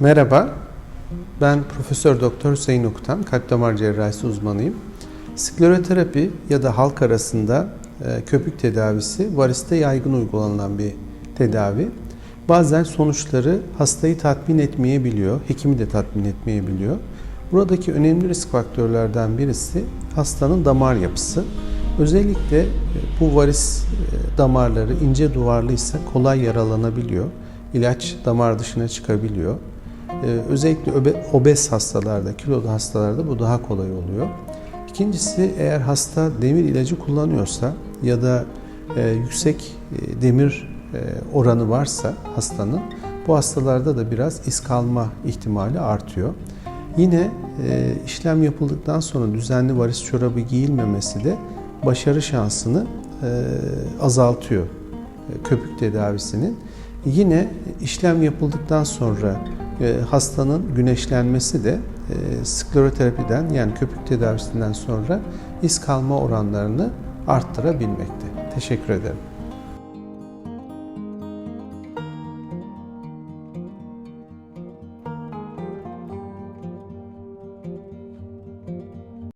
Merhaba, ben Profesör Doktor Hüseyin Okutan, kalp damar cerrahisi uzmanıyım. Skleroterapi ya da halk arasında e, köpük tedavisi variste yaygın uygulanan bir tedavi. Bazen sonuçları hastayı tatmin etmeyebiliyor, hekimi de tatmin etmeyebiliyor. Buradaki önemli risk faktörlerden birisi hastanın damar yapısı. Özellikle e, bu varis e, damarları ince duvarlıysa kolay yaralanabiliyor. İlaç damar dışına çıkabiliyor. Ee, özellikle obez hastalarda, kilolu hastalarda bu daha kolay oluyor. İkincisi eğer hasta demir ilacı kullanıyorsa ya da e, yüksek e, demir e, oranı varsa hastanın bu hastalarda da biraz iz kalma ihtimali artıyor. Yine işlem yapıldıktan sonra düzenli varis çorabı giyilmemesi de başarı şansını azaltıyor köpük tedavisinin. Yine işlem yapıldıktan sonra e, hastanın güneşlenmesi de e, skleroterapiden yani köpük tedavisinden sonra iz kalma oranlarını arttırabilmekte. Teşekkür ederim.